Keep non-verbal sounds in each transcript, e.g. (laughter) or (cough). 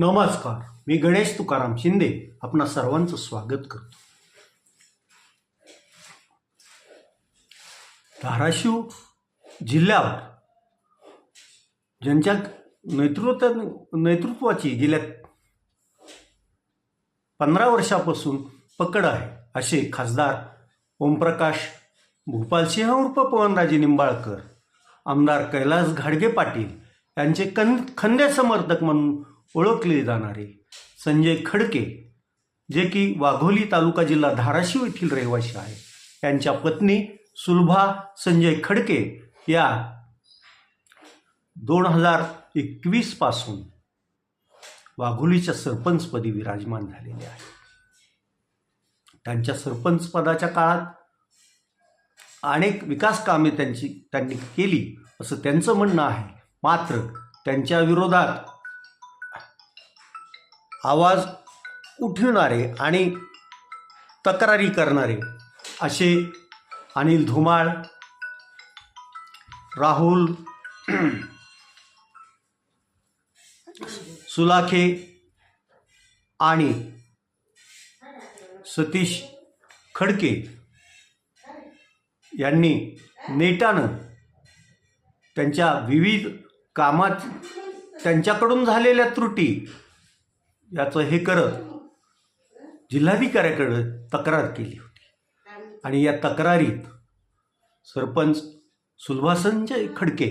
नमस्कार. मी गणेश तुकाराम शिंदे. आपणा सर्वांचं स्वागत करतो. धाराशिव जिल्ह्यावर ज्यांच्या नेतृत्व नेतृत्वाची गेल्या पंधरा वर्षापासून पकड आहे असे खासदार ओमप्रकाश भूपालसिंह उर्फ पवनराजे निंबाळकर आमदार कैलास घाडगे पाटील यांचे कन खंदे समर्थक म्हणून ओळखले जाणारे संजय खडके जे की वाघोली तालुका जिल्हा धाराशिव येथील रहिवासी आहे. त्यांच्या पत्नी सुलभा संजय खडके या दोन हजार एकवीसपासून वाघोलीच्या सरपंचपदी विराजमान झालेले आहे त्यांच्या सरपंचपदाच्या काळात अनेक विकास कामे त्यांची त्यांनी केली असं त्यांचं म्हणणं आहे. मात्र त्यांच्या विरोधात आवाज उठवणारे आणि तक्रारी करणारे असे अनिल धुमाळ राहुल सुलाखे आणि सतीश खडके यांनी नेटानं त्यांच्या विविध कामात त्यांच्याकडून झालेल्या त्रुटी याचं हे करत जिल्हाधिकाऱ्याकडे तक्रार केली होती. आणि या तक्रारीत सरपंच सुलभा संजय खडके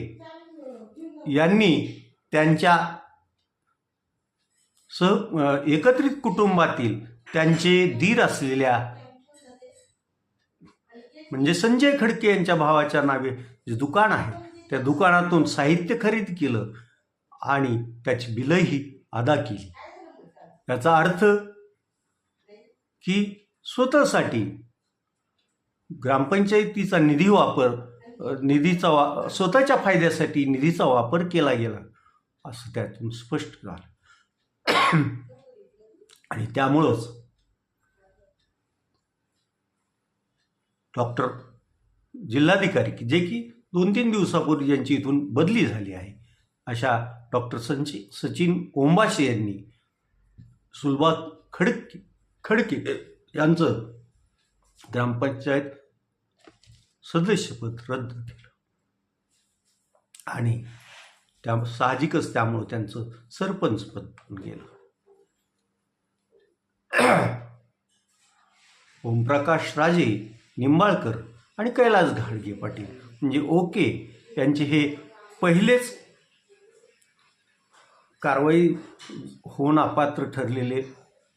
यांनी त्यांच्या सह एकत्रित कुटुंबातील त्यांचे धीर असलेल्या म्हणजे संजय खडके यांच्या भावाच्या नावे जे दुकान आहे त्या दुकानातून साहित्य खरेदी केलं आणि त्याची बिलंही अदा केली. याचा अर्थ की स्वतःसाठी ग्रामपंचायतीचा निधी वापर निधीचा वा स्वतःच्या फायद्यासाठी निधीचा वापर केला गेला असं त्यातून स्पष्ट झालं. आणि त्यामुळंच डॉक्टर जिल्हाधिकारी की जे की दोन तीन दिवसापूर्वी यांची इथून बदली झाली आहे अशा डॉक्टर संची सचिन ओंबाशे यांनी सुलभा खडके खडके यांचं ग्रामपंचायत सदस्यपद रद्द केलं. आणि त्या साहजिकच त्यामुळं त्यांचं सरपंचपद पण गेलं. ओमप्रकाश राजे निंबाळकर आणि कैलास घाडगे पाटील म्हणजे ओके यांचे हे पहिलेच कारवाई होऊन अपात्र ठरलेले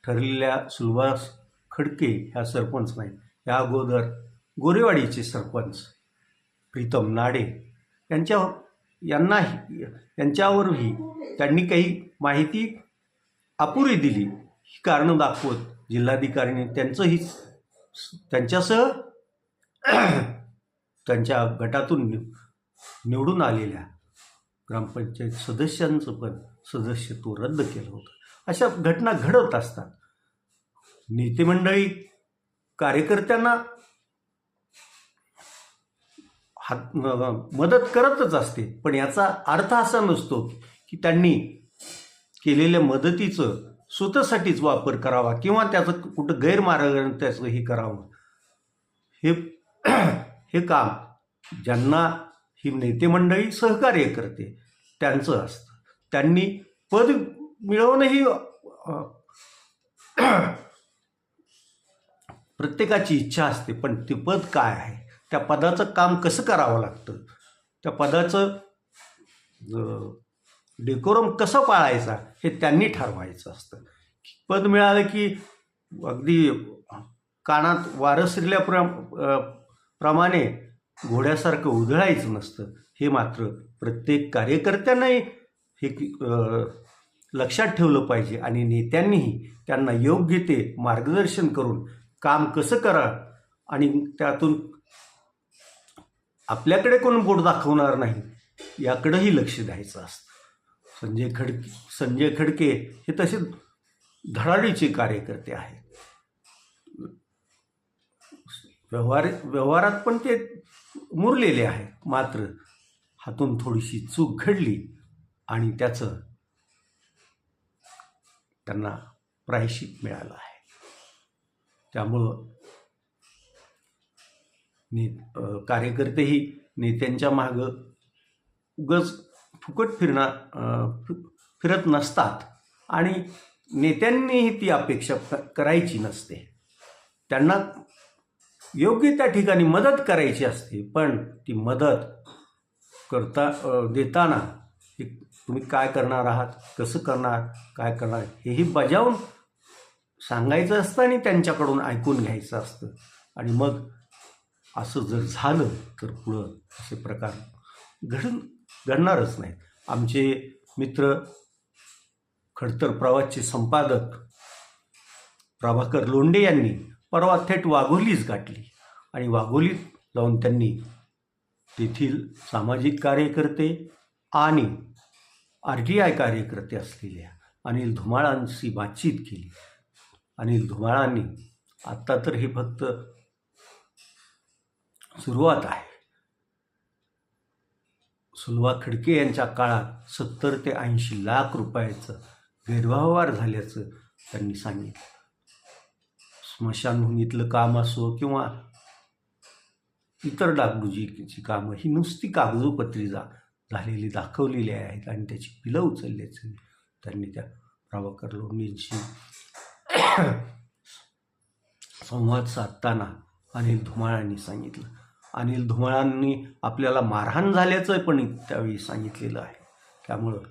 ठरलेल्या सुलभास खडके ह्या सरपंच नाही या अगोदर गोरेवाडीचे सरपंच प्रीतम नाडे यांच्या यांनाही यांच्यावरही त्यांनी काही माहिती अपुरी दिली. ही कारणं दाखवत जिल्हाधिकाऱ्यांनी त्यांचंही त्यांच्यासह त्यांच्या गटातून नि- निवडून आलेल्या ग्रामपंचायत सदस्यांचं पण सदस्यत्व रद्द केलं होतं. अशा घटना घडत असतात. नेते मंडळी कार्यकर्त्यांना हात मदत करतच असते. पण याचा अर्थ असा नसतो की त्यांनी केलेल्या मदतीचं स्वतःसाठीच वापर करावा किंवा त्याचं कुठं गैरमार्गाने त्याचं हे करावं. हे हे काम ज्यांना ही नेते मंडळी सहकार्य करते त्यांचं असतं. त्यांनी पद मिळवणंही प्रत्येकाची इच्छा असते पण ते पद काय आहे? त्या पदाचं काम कसं करावं लागतं? त्या पदाचं डेकोरम कसं पाळायचा? हे त्यांनी ठरवायचं असतं. पद मिळालं की अगदी कानात वारं शिरल्याप्र प्रमाणे घोड्यासारखं उधळायचं नसतं. हे मात्र प्रत्येक कार्यकर्त्यांनाही हे लक्षात ठेवलं पाहिजे आणि नेत्यांनीही त्यांना योग्य ते मार्गदर्शन करून काम कसं करा आणि त्यातून आपल्याकडे कोण बोट दाखवणार नाही याकडंही लक्ष द्यायचं असतं. संजय खडके संजय खडके हे तसे धडाडीचे कार्यकर्ते आहेत. व्यवहार व्यवहारात पण ते मुरलेले आहेत. मात्र हातून थोडीशी चूक घडली आणि त्याचं त्यांना प्रायश्चित मिळालं आहे. त्यामुळं ने कार्यकर्तेही नेत्यांच्या मागं उगच फुकट फिरणार फिरत नसतात आणि नेत्यांनीही ती अपेक्षा क- करायची नसते. त्यांना योग्य त्या ठिकाणी मदत करायची असते पण ती मदत करता देताना तुम्ही काय करणार आहात? कसं करणार? काय करणार? हेही बजावून सांगायचं असतं आणि त्यांच्याकडून ऐकून घ्यायचं असतं. आणि मग असं जर झालं तर पुढं असे प्रकार घडून घडणारच नाहीत. आमचे मित्र खडतर प्रवासचे संपादक प्रभाकर लोंडे यांनी परवा थेट वाघोलीच गाठली. आणि वाघोलीत जाऊन त्यांनी तेथील सामाजिक कार्यकर्ते आणि आर टी आय कार्यकर्ते असलेल्या अनिल धुमाळांशी बातचीत केली. अनिल धुमाळांनी आत्ता तर हे फक्त सुरुवात आहे. सुलवा खडके यांच्या काळात सत्तर ते ऐंशी लाख रुपयाचं गैरव्यवहार झाल्याचं त्यांनी सांगितलं. स्मशानभूमीतलं काम असो किंवा इतर डागडुजीची कामं ही नुसती कागदोपत्री जा झालेली दाखवलेली आहेत आणि त्याची बिलं उचलल्याचं त्यांनी त्या प्रभाकर लोणींशी संवाद साधताना अनिल धुमाळांनी सांगितलं. अनिल धुमाळांनी आपल्याला मारहाण झाल्याचं पण त्यावेळी सांगितलेलं आहे. त्यामुळं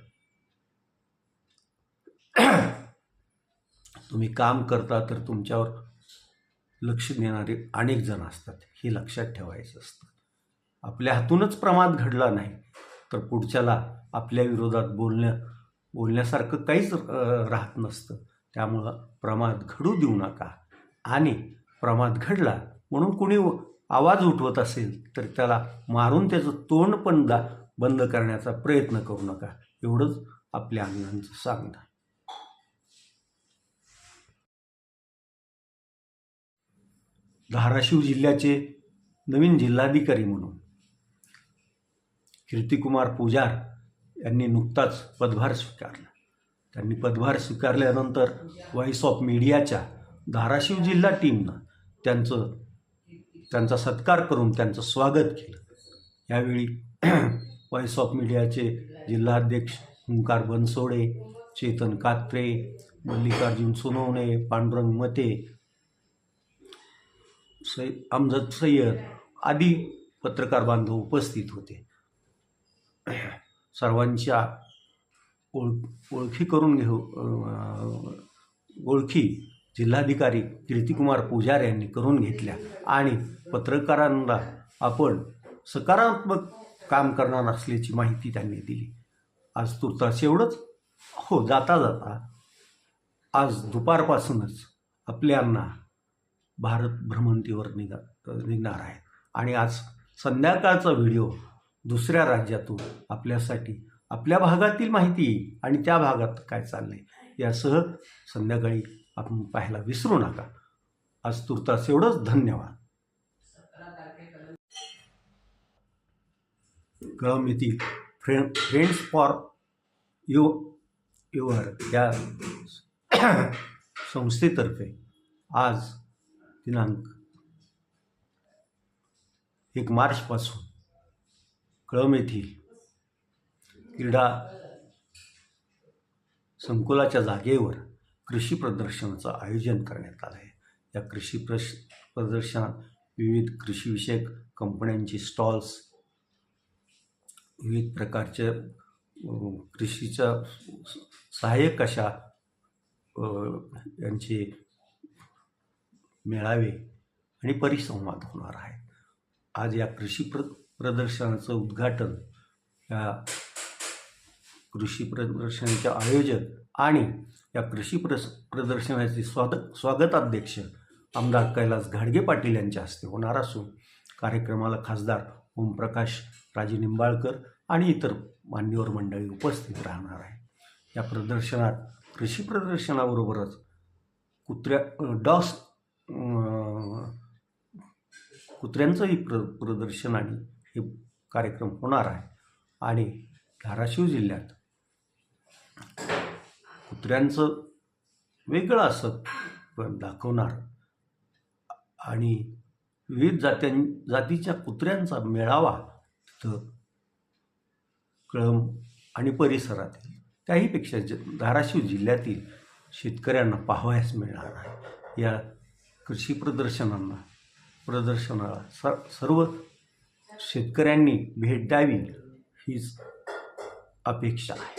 तुम्ही काम करता तर तुमच्यावर लक्ष देणारे अनेक जण असतात. हे लक्षात ठेवायचं असतं. आपल्या हातूनच प्रमाद घडला नाही. तर पुढच्याला आपल्या विरोधात बोलण्या बोलण्यासारखं काहीच राहत नसतं. त्यामुळं प्रमाद घडू देऊ नका. आणि प्रमाद घडला म्हणून कोणी आवाज उठवत असेल तर त्याला मारून त्याचं तोंड पण दा बंद करण्याचा प्रयत्न करू नका. एवढंच आपल्या अण्णांचं सांगणं. धाराशिव जिल्ह्याचे नवीन जिल्हाधिकारी म्हणून कीर्तिकुमार पुजार यांनी नुकताच पदभार स्वीकारला. त्यांनी पदभार स्वीकारल्यानंतर व्हॉइस ऑफ मीडियाच्या धाराशिव जिल्हा टीमनं त्यांचं त्यांचा सत्कार करून त्यांचं स्वागत केलं. यावेळी व्हॉइस ऑफ मीडियाचे जिल्हाध्यक्ष ओंकार बनसोडे चेतन कात्रे मल्लिकार्जुन सोनवणे पांडुरंग मते सै अमजद सय्यद आदी पत्रकार बांधव उपस्थित होते. सर्वांच्या ओळ ओळखी करून घेऊ ओळखी जिल्हाधिकारी कीर्तिकुमार पुजार यांनी करून घेतल्या. आणि पत्रकारांना आपण सकारात्मक काम करणार असल्याची माहिती त्यांनी दिली. आज तुर्तास एवढंच? हो जाता जाता. आज दुपारपासूनच आपल्यांना भारत भ्रमंतीवर निघा निघणार आहे. आणि आज संध्याकाळचा व्हिडिओ दुसऱ्या राज्यातून आपल्यासाठी आपल्या भागातील माहिती आणि त्या भागात काय चाललंय. यासह संध्याकाळी आपण पाहायला विसरू नका. आज तुर्तास एवढंच. धन्यवाद. कळम येथील friend friends for you your या (coughs) संस्थेतर्फे आज दिनांक एक मार्चपासून कळम येथील क्रीडा संकुलाच्या जागेवर कृषी प्रदर्शनाचं आयोजन करण्यात आलं आहे. या कृषी प्रश प्रदर्शनात विविध कृषीविषयक कंपन्यांची स्टॉल्स विविध प्रकारचे कृषीच्या सहाय्यक अशा यांचे मेळावे आणि परिसंवाद होणार आहेत. आज या कृषी प्र प्रदर्शनाचं उद्घाटन या कृषी प्रदर्शनाचे आयोजक आणि या कृषी प्रस प्रदर्शनाचे स्वाद स्वागताध्यक्ष आमदार कैलास घाडगे पाटील यांच्या हस्ते होणार असून कार्यक्रमाला खासदार ओमप्रकाश राजे निंबाळकर आणि इतर मान्यवर मंडळी उपस्थित राहणार आहे या प्रदर्शनात कृषी प्रदर्शनाबरोबरच कुत्र्या डॉस कुत्र्यांचंही प्र प्रदर्शन आणि हे कार्यक्रम होणार आहे. आणि धाराशिव जिल्ह्यात कुत्र्यांचं वेगळं असं पण दाखवणार. आणि विविध जात्यां जातीच्या कुत्र्यांचा मेळावा तिथं कळम आणि परिसरातील त्याहीपेक्षा ज धाराशिव जिल्ह्यातील शेतकऱ्यांना पाहावयास मिळणार आहे. या कृषी प्रदर्शनांना प्रदर्शनाला स सर्व शेतकऱ्यांनी भेट द्यावी हीच अपेक्षा आहे.